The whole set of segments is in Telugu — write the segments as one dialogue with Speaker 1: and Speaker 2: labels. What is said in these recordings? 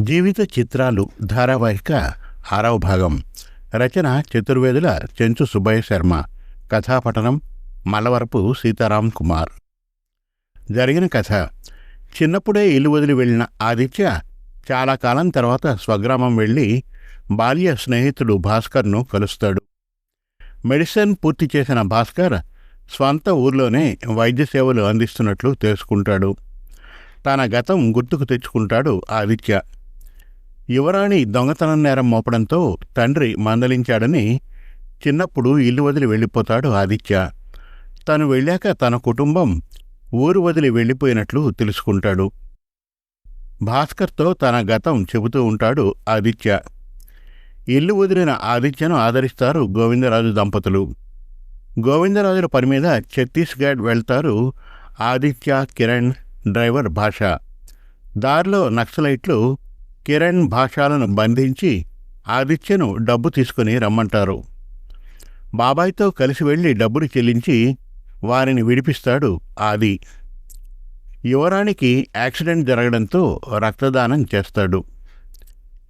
Speaker 1: జీవిత చిత్రాలు ధారావాహిక ఆరవ భాగం. రచన చతుర్వేదుల చెంచు సుబ్బయ్య శర్మ. కథాపఠనం మలవరపు సీతారాం కుమార్. జరిగిన కథ. చిన్నప్పుడే ఇల్లు వదిలి వెళ్ళిన ఆదిత్య చాలా కాలం తర్వాత స్వగ్రామం వెళ్ళి బాల్య స్నేహితుడు భాస్కర్ను కలుస్తాడు. మెడిసిన్ పూర్తి చేసిన భాస్కర్ స్వంత ఊర్లోనే వైద్య సేవలు అందిస్తున్నట్లు తెలుసుకుంటాడు. తన గతం గుర్తుకు తెచ్చుకుంటాడు ఆదిత్య. యువరాణి దొంగతనం నేరం మోపడంతో తండ్రి మందలించాడని చిన్నప్పుడు ఇల్లు వదిలి వెళ్ళిపోతాడు ఆదిత్య. తను వెళ్ళాక తన కుటుంబం ఊరు వదిలి వెళ్ళిపోయినట్లు తెలుసుకుంటాడు. భాస్కర్తో తన గతం చెబుతూ ఉంటాడు ఆదిత్య. ఇల్లు వదిలిన ఆదిత్యను ఆదరిస్తారు గోవిందరాజు దంపతులు. గోవిందరాజుల పని మీద ఛత్తీస్గఢ్ వెళ్తారు ఆదిత్య కిరణ్ డ్రైవర్ భాష. దారిలో నక్సలైట్లు కిరణ్ భాషాలను బంధించి ఆదిత్యను డబ్బు తీసుకుని రమ్మంటారు. బాబాయ్తో కలిసి వెళ్ళి డబ్బులు చెల్లించి వారిని విడిపిస్తాడు ఆది. యువరానికి యాక్సిడెంట్ జరగడంతో రక్తదానం చేస్తాడు.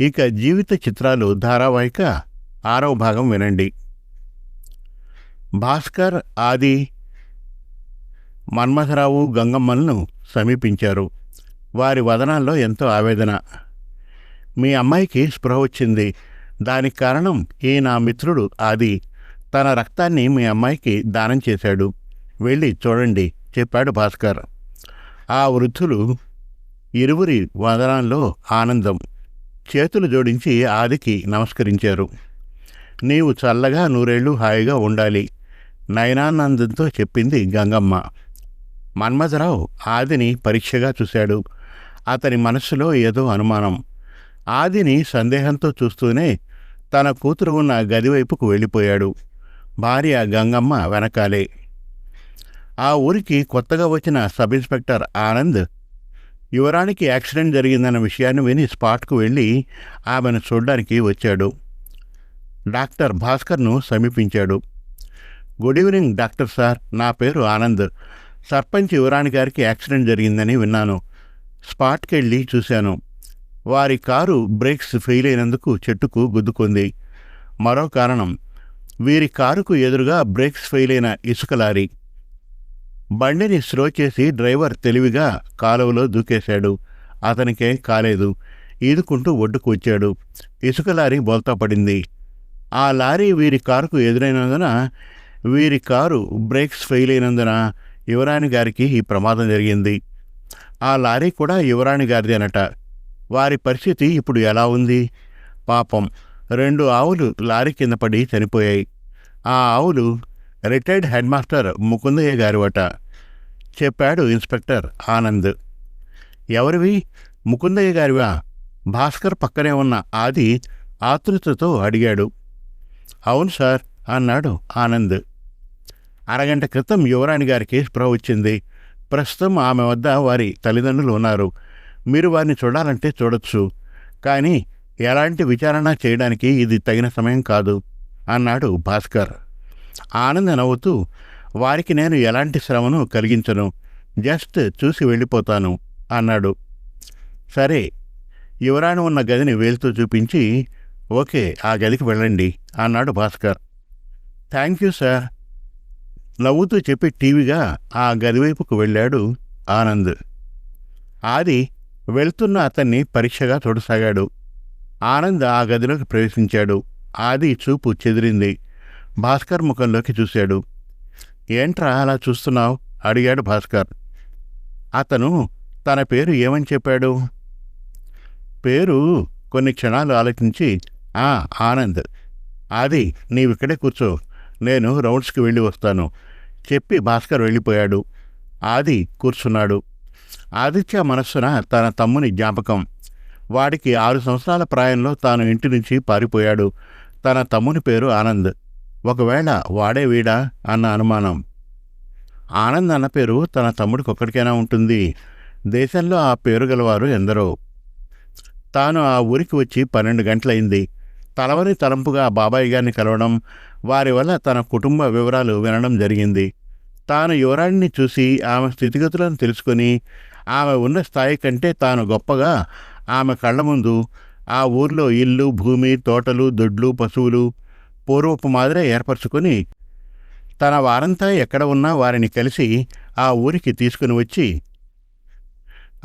Speaker 1: ఇక జీవిత చిత్రాలు ధారావాహిక ఆరవ భాగం వినండి. భాస్కర్ ఆది మన్మథరావు గంగమ్మలను సమీపించారు. వారి వదనాల్లో ఎంతో ఆవేదన. మీ అమ్మాయికి స్పృహ వచ్చింది. దానికి కారణం ఈ నా మిత్రుడు ఆది. తన రక్తాన్ని మీ అమ్మాయికి దానం చేశాడు. వెళ్ళి చూడండి చెప్పాడు భాస్కర్. ఆ వృద్ధులు ఇరువురి వదనాల్లో ఆనందం. చేతులు జోడించి ఆదికి నమస్కరించారు. నీవు చల్లగా నూరేళ్ళు హాయిగా ఉండాలి. నయనానందంతో చెప్పింది గంగమ్మ. మన్మథరావు ఆదిని పరీక్షగా చూశాడు. అతని మనస్సులో ఏదో అనుమానం. ఆదిని సందేహంతో చూస్తూనే తన కూతురు ఉన్న గదివైపుకు వెళ్ళిపోయాడు. భార్య గంగమ్మ వెనకాలే. ఆ ఊరికి కొత్తగా వచ్చిన సబ్ ఇన్స్పెక్టర్ ఆనంద్ యువరానికి యాక్సిడెంట్ జరిగిందన్న విషయాన్ని విని స్పాట్కు వెళ్ళి ఆమెను చూడడానికి వచ్చాడు. డాక్టర్ భాస్కర్ను సమీపించాడు. గుడ్ ఈవినింగ్ డాక్టర్ సార్ నా పేరు ఆనంద్. సర్పంచ్ యువరాణి గారికి యాక్సిడెంట్ జరిగిందని విన్నాను. స్పాట్కి వెళ్ళి చూశాను. వారి కారు బ్రేక్స్ ఫెయిల్ అయినందుకు చెట్టుకు గుద్దుకుంది. మరో కారణం వీరి కారుకు ఎదురుగా బ్రేక్స్ ఫెయిల్ అయిన ఇసుక లారీ. బండిని స్లో చేసి డ్రైవర్ తెలివిగా కాలువలో దూకేశాడు. అతనికేం కాలేదు. ఈదుకుంటూ ఒడ్డుకు వచ్చాడు. ఇసుక లారీ బోల్తా పడింది. ఆ లారీ వీరి కారుకు ఎదురైనందున వీరి కారు బ్రేక్స్ ఫెయిల్ అయినందున యువరాణి గారికి ఈ ప్రమాదం జరిగింది. ఆ లారీ కూడా యువరాణి గారిదేనట. వారి పరిస్థితి ఇప్పుడు ఎలా ఉంది? పాపం. రెండు ఆవులు లారీ కింద పడి చనిపోయాయి. ఆ ఆవులు రిటైర్డ్ హెడ్ మాస్టర్ ముకుందయ్య గారివట. చెప్పాడు ఇన్స్పెక్టర్ ఆనంద్. ఎవరివి? ముకుందయ్య గారివా? భాస్కర్ పక్కనే ఉన్న ఆది ఆతృతతో అడిగాడు. అవును సార్ అన్నాడు ఆనంద్. అరగంట క్రితం యువరాణి గారికి స్పృహ వచ్చింది. ప్రస్తుతం ఆమె వద్ద వారి తల్లిదండ్రులు ఉన్నారు. మీరు వారిని చూడాలంటే చూడొచ్చు. కానీ ఎలాంటి విచారణ చేయడానికి ఇది తగిన సమయం కాదు అన్నాడు భాస్కర్. ఆనంద నవ్వుతూ వారికి నేను ఎలాంటి శ్రమను కలిగించను. జస్ట్ చూసి వెళ్ళిపోతాను అన్నాడు. సరే యువరాణి ఉన్న గదిని వేలుతో చూపించి ఓకే ఆ గదికి వెళ్ళండి అన్నాడు భాస్కర్. థ్యాంక్ యూ సార్ నవ్వుతూ చెప్పి టీవీగా ఆ గదివైపుకు వెళ్ళాడు ఆనంద్. ఆది వెళ్తున్న అతన్ని పరీక్షగా చూడసాగాడు. ఆనంద్ ఆ గదిలోకి ప్రవేశించాడు. ఆది చూపు చెదిరింది. భాస్కర్ ముఖంలోకి చూశాడు. ఏంట్రా అలా చూస్తున్నావు? అడిగాడు భాస్కర్. అతను తన పేరు ఏమని చెప్పాడు? పేరు కొన్ని క్షణాలు ఆలోచించి ఆ ఆనంద్. ఆది నీవిక్కడే కూర్చో. నేను రౌండ్స్కి వెళ్ళి వస్తాను. చెప్పి భాస్కర్ వెళ్ళిపోయాడు. ఆది కూర్చున్నాడు. ఆదిత్య మనస్సున తన తమ్ముని జ్ఞాపకం. వాడికి ఆరు సంవత్సరాల ప్రాయంలో తాను ఇంటి నుంచి పారిపోయాడు. తన తమ్ముని పేరు ఆనంద్. ఒకవేళ వాడే వీడా? అన్న అనుమానం. ఆనంద్ అన్న పేరు తన తమ్ముడికి ఒక్కడికైనా ఉంటుంది. దేశంలో ఆ పేరు గలవారు ఎందరో. తాను ఆ ఊరికి వచ్చి పన్నెండు గంటలైంది తలవని తలంపుగా బాబాయ్ గారిని కలవడం వారి వల్ల తన కుటుంబ వివరాలు వినడం జరిగింది. తాను యువరాణిని చూసి ఆమె స్థితిగతులను తెలుసుకొని ఆమె ఉన్న స్థాయి కంటే తాను గొప్పగా ఆమె కళ్ళ ముందు ఆ ఊర్లో ఇల్లు భూమి తోటలు దొడ్లు పశువులు పూర్వపు మాదిరే ఏర్పరచుకొని తన వారంతా ఎక్కడ ఉన్నా వారిని కలిసి ఆ ఊరికి తీసుకుని వచ్చి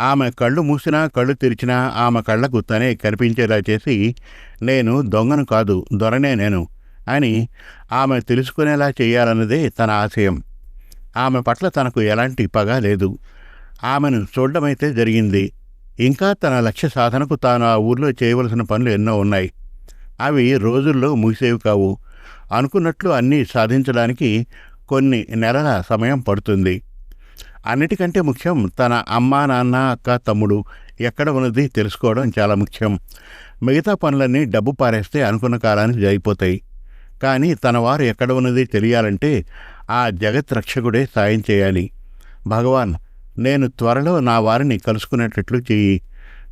Speaker 1: ఆమె కళ్ళు మూసినా కళ్ళు తెరిచినా ఆమె కళ్ళకు తనే కనిపించేలా చేసి నేను దొంగను కాదు దొరనే నేను అని ఆమె తెలుసుకునేలా చేయాలన్నదే తన ఆశయం. ఆమె పట్ల తనకు ఎలాంటి పగ లేదు. ఆమెను చూడడమైతే జరిగింది. ఇంకా తన లక్ష్య సాధనకు తాను ఆ ఊర్లో చేయవలసిన పనులు ఎన్నో ఉన్నాయి. అవి రోజుల్లో ముగిసేవి కావు. అనుకున్నట్లు అన్నీ సాధించడానికి కొన్ని నెలల సమయం పడుతుంది. అన్నిటికంటే ముఖ్యం తన అమ్మ నాన్న అక్క తమ్ముడు ఎక్కడ ఉన్నది తెలుసుకోవడం చాలా ముఖ్యం. మిగతా పనులన్నీ డబ్బు పారేస్తే అనుకున్న కాలానికి జరిగిపోతాయి కానీ తన వారు ఎక్కడ ఉన్నది తెలియాలంటే ఆ జగత్ రక్షకుడే సాయం చేయాలి. భగవాన్ నేను త్వరలో నా వారిని కలుసుకునేటట్లు చెయ్యి.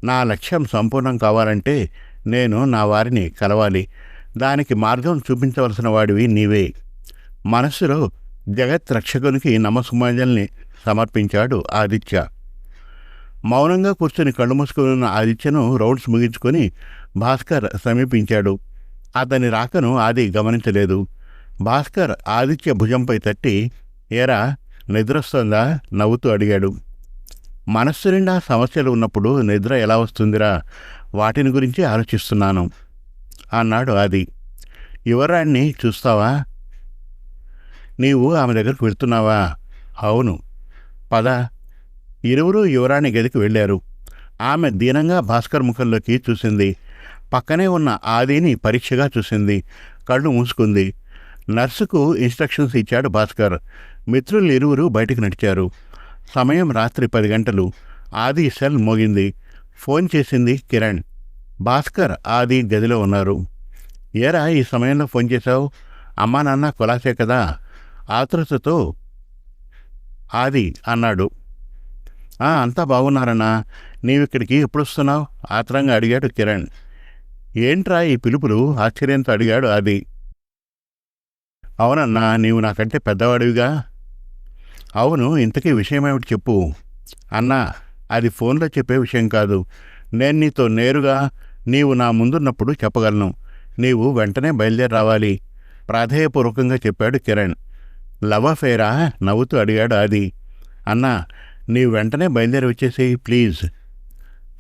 Speaker 1: నా లక్ష్యం సంపూర్ణం కావాలంటే నేను నా వారిని కలవాలి. దానికి మార్గం చూపించవలసిన వాడివి నీవే. మనస్సులో జగత్ రక్షకునికి నమస్సుమాంజల్ని సమర్పించాడు ఆదిత్య. మౌనంగా కూర్చొని కళ్ళు మూసుకుని ఉన్న ఆదిత్యను రౌండ్స్ ముగించుకొని భాస్కర్ సమీపించాడు. అతని రాకను ఆది గమనించలేదు. భాస్కర్ ఆదిత్య భుజంపై తట్టి ఏరా నిద్రొస్తుందా? నవ్వుతూ అడిగాడు. మనస్సు నిండా సమస్యలు ఉన్నప్పుడు నిద్ర ఎలా వస్తుందిరా? వాటిని గురించి ఆలోచిస్తున్నాను అన్నాడు ఆది. యువరాణ్ణి చూస్తావా? నీవు ఆమె దగ్గరకు వెళ్తున్నావా? అవును. పద. ఇరువురు యువరాణి గదికి వెళ్ళారు. ఆమె దీనంగా భాస్కర్ ముఖంలోకి చూసింది. పక్కనే ఉన్న ఆదిని పరీక్షగా చూసింది. కళ్ళు మూసుకుంది. నర్సుకు ఇన్స్ట్రక్షన్స్ ఇచ్చాడు భాస్కర్. మిత్రులు ఇరువురు బయటకు నడిచారు. సమయం రాత్రి పది గంటలు. ఆది సెల్ మోగింది. ఫోన్ చేసింది కిరణ్. భాస్కర్ ఆది గదిలో ఉన్నారు. ఏరా ఈ సమయంలో ఫోన్ చేశావు? అమ్మా నాన్న కులాసే కదా? ఆతృతతో ఆది అన్నాడు. అంతా బాగున్నారన్నా. నీవిక్కడికి ఎప్పుడు వస్తున్నావు ఆత్రంగా అడిగాడు కిరణ్. ఏంట్రా ఈ పిలుపులు? ఆశ్చర్యంతో అడిగాడు ఆది. అవునన్నా నీవు నాకంటే పెద్దవాడివిగా. అవును ఇంతకీ విషయమేమిటి చెప్పు? అన్నా అది ఫోన్లో చెప్పే విషయం కాదు. నేను నీతో నేరుగా నీవు నా ముందున్నప్పుడు చెప్పగలను. నీవు వెంటనే బయలుదేరి రావాలి ప్రాధేయపూర్వకంగా చెప్పాడు కిరణ్. లవ్ అఫేరా? నవ్వుతూ అడిగాడు ఆది. అన్నా నీవు వెంటనే బయలుదేరి వచ్చేసేయి ప్లీజ్.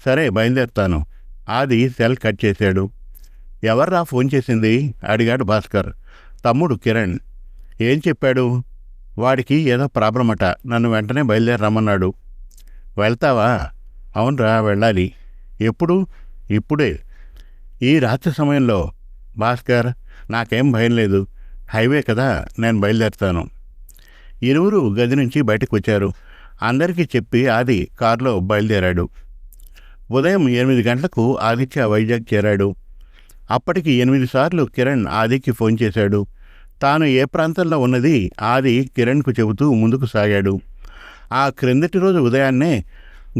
Speaker 1: సరే బయలుదేరుతాను. ఆది సెల్ కట్ చేశాడు. ఎవర్రా ఫోన్ చేసింది? అడిగాడు భాస్కర్. తమ్ముడు కిరణ్ ఏం చెప్పాడు? వాడికి ఏదో ప్రాబ్లం అట నన్ను వెంటనే బయలుదేరి రమ్మన్నాడు. వెళ్తావా? అవునరా వెళ్ళాలి. ఎప్పుడు? ఇప్పుడే. ఈ రాత్రి సమయంలో. భాస్కర్ నాకేం భయం లేదు. హైవే కదా నేను బయలుదేరుతాను. ఇరువురు గది నుంచి బయటకు వచ్చారు అందరికీ చెప్పి ఆది కారులో బయలుదేరాడు. ఉదయం ఎనిమిది గంటలకు ఆదిత్య వైజాగ్ చేరాడు. అప్పటికి ఎనిమిది సార్లు కిరణ్ ఆదికి ఫోన్ చేశాడు. తాను ఏ ప్రాంతంలో ఉన్నది ఆది కిరణ్కు చెబుతూ ముందుకు సాగాడు. ఆ క్రిందటి రోజు ఉదయాన్నే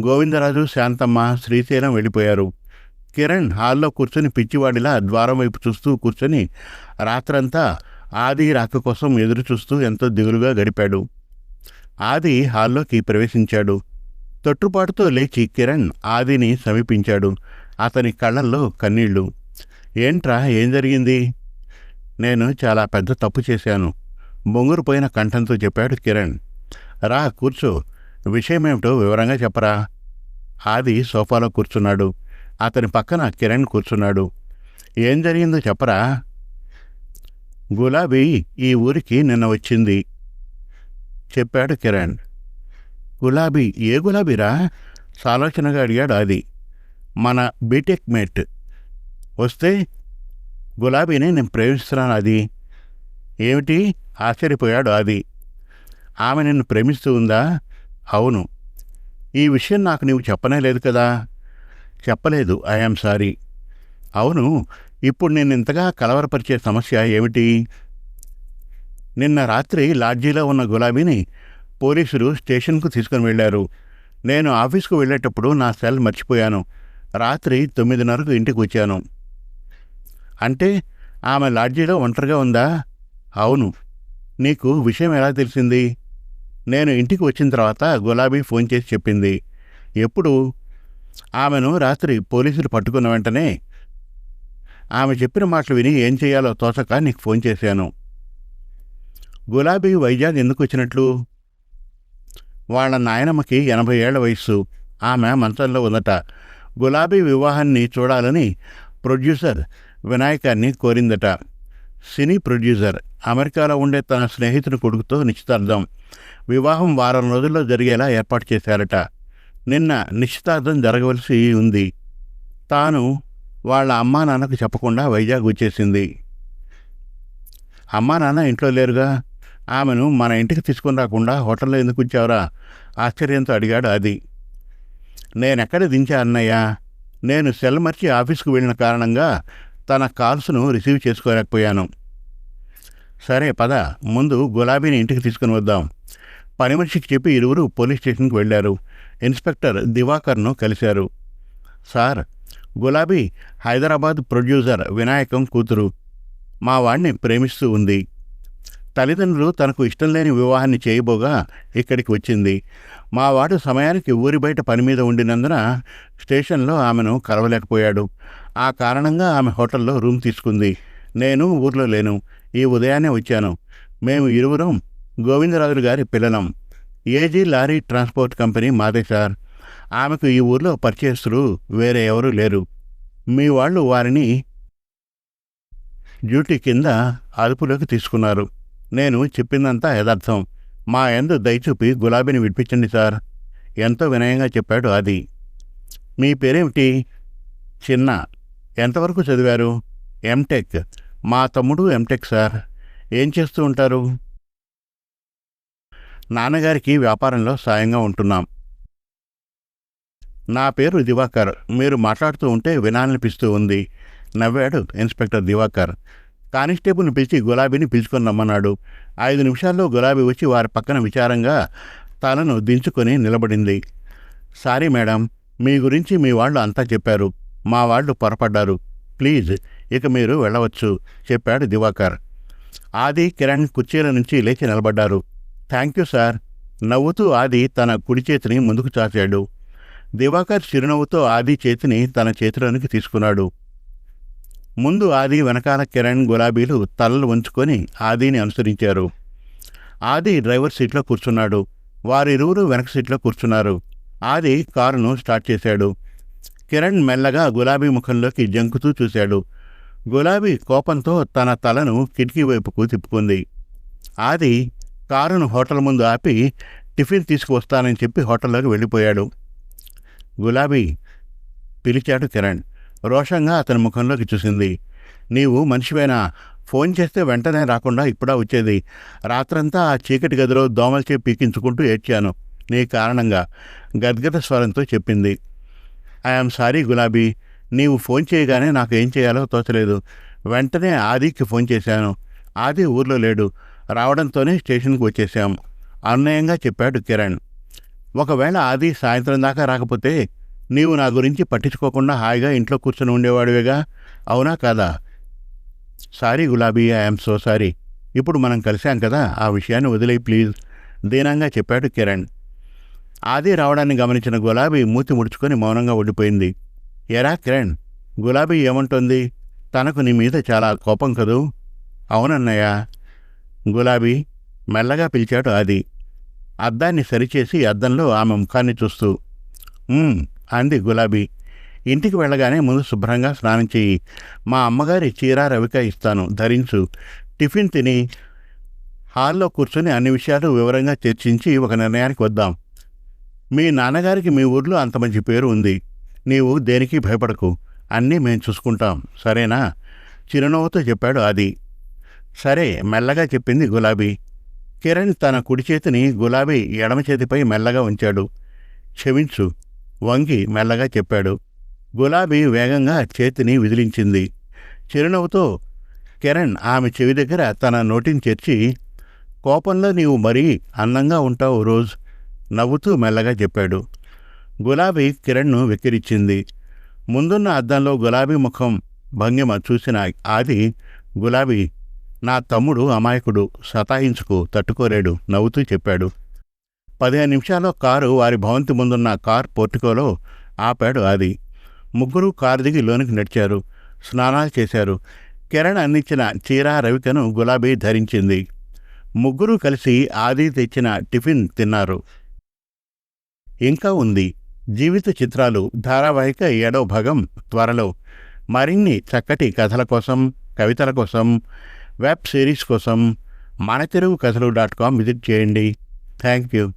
Speaker 1: గోవిందరాజు శాంతమ్మ శ్రీశైలం వెళ్ళిపోయారు. కిరణ్ హాల్లో కూర్చొని పిచ్చివాడిలా ద్వారం వైపు చూస్తూ కూర్చొని రాత్రంతా ఆది రాక కోసం ఎదురు చూస్తూ ఎంతో దిగులుగా గడిపాడు. ఆది హాల్లోకి ప్రవేశించాడు. తొట్టుపాటుతో లేచి కిరణ్ ఆదిని సమీపించాడు. అతని కళ్ళల్లో కన్నీళ్ళు. ఏంట్రా ఏం జరిగింది? నేను చాలా పెద్ద తప్పు చేశాను. బొంగురుపోయిన కంఠంతో చెప్పాడు కిరణ్. రా కూర్చో. విషయమేమిటో వివరంగా చెప్పరా? ఆది సోఫాలో కూర్చున్నాడు. అతని పక్కన కిరణ్ కూర్చున్నాడు. ఏం జరిగిందో చెప్పరా? గులాబీ ఈ ఊరికి నిన్న వచ్చింది. చెప్పాడు కిరణ్. గులాబీ ఏ గులాబీరా? సాలోచనగా అడిగాడు ఆది. మన బీటెక్ మేట్. వస్తే గులాబీని నేను ప్రేమిస్తున్నాను అది ఏమిటి? ఆశ్చర్యపోయాడు ఆది. ఆమె నిన్ను ప్రేమిస్తూ ఉందా? అవును. ఈ విషయం నాకు నీవు చెప్పనే లేదు కదా? చెప్పలేదు ఐఎమ్ సారీ అవును ఇప్పుడు నేను ఇంతగా కలవరపరిచే సమస్య ఏమిటి? నిన్న రాత్రి లాడ్జీలో ఉన్న గులాబీని పోలీసులు స్టేషన్కు తీసుకుని వెళ్ళారు. నేను ఆఫీస్కు వెళ్ళేటప్పుడు నా సెల్ మర్చిపోయాను. రాత్రి తొమ్మిదిన్నరకు ఇంటికి వచ్చాను. అంటే ఆమె లాడ్జీలో ఒంటరిగా ఉందా? అవును. నీకు విషయం ఎలా తెలిసింది? నేను ఇంటికి వచ్చిన తర్వాత గులాబీ ఫోన్ చేసి చెప్పింది. ఎప్పుడు? ఆమెను రాత్రి పోలీసులు పట్టుకున్న వెంటనే. ఆమె చెప్పిన మాటలు విని ఏం చేయాలో తోచక నీకు ఫోన్ చేశాను. గులాబీ వైజాగ్ ఎందుకు వచ్చినట్లు? వాళ్ళ నాయనమ్మకి ఎనభై ఏళ్ళ వయస్సు. ఆమె మంచంలో ఉందట. గులాబీ వివాహాన్ని చూడాలని ప్రొడ్యూసర్ వినాయకాన్ని కోరిందట. సినీ ప్రొడ్యూసర్ అమెరికాలో ఉండే తన స్నేహితుని కొడుకుతో నిశ్చితార్థం. వివాహం వారం రోజుల్లో జరిగేలా ఏర్పాటు చేశారట. నిన్న నిశ్చితార్థం జరగవలసి ఉంది. తాను వాళ్ళ అమ్మా నాన్నకు చెప్పకుండా వైజాగ్ వచ్చేసింది. అమ్మా నాన్న ఇంట్లో లేరుగా. ఆమెను మన ఇంటికి తీసుకుని రాకుండా హోటల్లో ఎందుకు ఉంచావురా? ఆశ్చర్యంతో అడిగాడు అది నేనెక్కడ దించా అన్నయ్య? నేను సెల్ మర్చి ఆఫీస్కు వెళ్ళిన కారణంగా తన కాల్స్ను రిసీవ్ చేసుకోలేకపోయాను. సరే పద. ముందు గులాబీని ఇంటికి తీసుకుని వద్దాం. పని మనిషికి చెప్పి ఇరువురు పోలీస్ స్టేషన్కి వెళ్ళారు. ఇన్స్పెక్టర్ దివాకర్ను కలిశారు. సార్ గులాబీ హైదరాబాద్ ప్రొడ్యూసర్ వినాయకం కూతురు. మా వాడిని ప్రేమిస్తూ ఉంది. తల్లిదండ్రులు తనకు ఇష్టం లేని వివాహాన్ని చేయబోగా ఇక్కడికి వచ్చింది. మా వాడు సమయానికి ఊరి బయట పని మీద ఉండినందున స్టేషన్లో ఆమెను కలవలేకపోయాడు. ఆ కారణంగా ఆమె హోటల్లో రూమ్ తీసుకుంది. నేను ఊర్లో లేను. ఈ ఉదయాన్నే వచ్చాను. మేము ఇరువురం గోవిందరాజులు గారి పిల్లలం. ఏజీ లారీ ట్రాన్స్పోర్ట్ కంపెనీ మాదే సార్. ఆమెకు ఈ ఊర్లో పరిచయస్తులు వేరే ఎవరూ లేరు. మీ వాళ్ళు వారిని డ్యూటీ కింద అదుపులోకి తీసుకున్నారు. నేను చెప్పిందంతా యథార్థం. మా ఎందు దయచూపి గులాబీని విడిపించండి సార్. ఎంతో వినయంగా చెప్పాడు అది మీ పేరేమిటి? చిన్న. ఎంతవరకు చదివారు? ఎంటెక్. మా తమ్ముడు ఎంటెక్ సార్. ఏం చేస్తూ ఉంటారు? నాన్నగారికి వ్యాపారంలో సాయంగా ఉంటున్నాం. నా పేరు దివాకర్. మీరు మాట్లాడుతూ ఉంటే వినాలనిపిస్తూ ఉంది. నవ్వాడు ఇన్స్పెక్టర్ దివాకర్. కానిస్టేబుల్ని పిలిచి గులాబీని పిలుచుకొని రమ్మన్నాడు. ఐదు నిమిషాల్లో గులాబీ వచ్చి వారి పక్కన విచారంగా తలను దించుకొని నిలబడింది. సారీ మేడం మీ గురించి మీ వాళ్ళు అంతా చెప్పారు. మా వాళ్ళు పొరపడ్డారు. ప్లీజ్ ఇక మీరు వెళ్ళవచ్చు చెప్పాడు దివాకర్. ఆది కిరణ్ కుర్చీల నుంచి లేచి నిలబడ్డారు. థ్యాంక్ యూ సార్ నవ్వుతూ ఆది తన కుడి చేతిని ముందుకు చాచాడు. దివాకర్ చిరునవ్వుతో ఆది చేతిని తన చేతిలోనికి తీసుకున్నాడు. ముందు ఆది వెనకాల కిరణ్ గులాబీలు తలలు ఉంచుకొని ఆదిని అనుసరించారు. ఆది డ్రైవర్ సీట్లో కూర్చున్నాడు. వారిరువురు వెనక సీట్లో కూర్చున్నారు. ఆది కారును స్టార్ట్ చేశాడు. కిరణ్ మెల్లగా గులాబీ ముఖంలోకి జంకుతూ చూశాడు. గులాబీ కోపంతో తన తలను కిటికీ వైపుకు తిప్పుకుంది. ఆది కారును హోటల్ ముందు ఆపి టిఫిన్ తీసుకువస్తానని చెప్పి హోటల్లోకి వెళ్ళిపోయాడు. గులాబీ పిలిచాడు కిరణ్. రోషంగా అతని ముఖంలోకి చూసింది. నీవు మనిషివేనా? ఫోన్ చేస్తే వెంటనే రాకుండా ఇప్పుడా వచ్చేది. రాత్రంతా ఆ చీకటి గదిలో దోమలచే పీకించుకుంటూ ఏడ్చాను. నీ కారణంగా గద్గద స్వరంతో చెప్పింది. ఐఎమ్ సారీ గులాబీ. నీవు ఫోన్ చేయగానే నాకు ఏం చేయాలో తోచలేదు. వెంటనే ఆదికి ఫోన్ చేశాను. ఆది ఊర్లో లేడు. రావడంతోనే స్టేషన్కి వచ్చేసాం అన్యాయంగా చెప్పాడు కిరణ్. ఒకవేళ ఆది సాయంత్రం దాకా రాకపోతే నీవు నా గురించి పట్టించుకోకుండా హాయిగా ఇంట్లో కూర్చొని ఉండేవాడివేగా? అవునా కాదా? సారీ గులాబీ ఐఎమ్ సో సారీ ఇప్పుడు మనం కలిశాం కదా ఆ విషయాన్ని వదిలేయి ప్లీజ్ దీనంగా చెప్పాడు కిరణ్. ఆది రావడాన్ని గమనించిన గులాబీ మూతి ముడుచుకొని మౌనంగా ఉండిపోయింది. ఎరా కిరణ్ గులాబీ ఏమంటోంది? తనకు నీ మీద చాలా కోపం కదూ? అవునన్నయ్య. గులాబీ మెల్లగా పిలిచాడు ఆది. అద్దాన్ని సరిచేసి అద్దంలో ఆమె ముఖాన్ని చూస్తూ అంది గులాబీ. ఇంటికి వెళ్ళగానే ముందు శుభ్రంగా స్నానం చెయ్యి. మా అమ్మగారి చీర రవిక ఇస్తాను ధరించు. టిఫిన్ తిని హాల్లో కూర్చొని అన్ని విషయాలు వివరంగా చర్చించి ఒక నిర్ణయానికి వద్దాం. మీ నాన్నగారికి మీ ఊర్లో అంత మంచి పేరు ఉంది. నీవు దేనికి భయపడకు. అన్నీ మేం చూసుకుంటాం. సరేనా? చిరునవ్వుతో చెప్పాడు ఆది. సరే మెల్లగా చెప్పింది గులాబీ. కిరణ్ తన కుడి చేతిని గులాబీ ఎడమ చేతిపై మెల్లగా ఉంచాడు. క్షమించు వంగి మెల్లగా చెప్పాడు. గులాబీ వేగంగా చేతిని విదిలించింది. చిరునవ్వుతో కిరణ్ ఆమె చెవి దగ్గర తన నోటిని చేర్చి కోపంలో నీవు మరీ అందంగా ఉంటావు రోజ్. నవ్వుతూ మెల్లగా చెప్పాడు. గులాబీ కిరణ్ను వెక్కిరిచ్చింది. ముందున్న అద్దంలో గులాబీ ముఖం భంగిమ చూసిన ఆది గులాబీ నా తమ్ముడు అమాయకుడు సతాయించుకు తట్టుకోలేడు నవ్వుతూ చెప్పాడు. పదిహేను నిమిషాల్లో కారు వారి భవంతి ముందున్న కార్ పోర్టికోలో ఆపాడు ఆది. ముగ్గురు కారు దిగి లోనికి నడిచారు. స్నానాలు చేశారు. కిరణ్ అందించిన చీర రవికను గులాబీ ధరించింది. ముగ్గురు కలిసి ఆది తెచ్చిన టిఫిన్ తిన్నారు. ఇంకా ఉంది. జీవిత చిత్రాలు ధారావాహిక ఏడో భాగం త్వరలో. మరిన్ని చక్కటి కథల కోసం కవితల కోసం వెబ్ సిరీస్ కోసం మన తెలుగు కథలు డాట్ కామ్ విజిట్ చేయండి. Thank you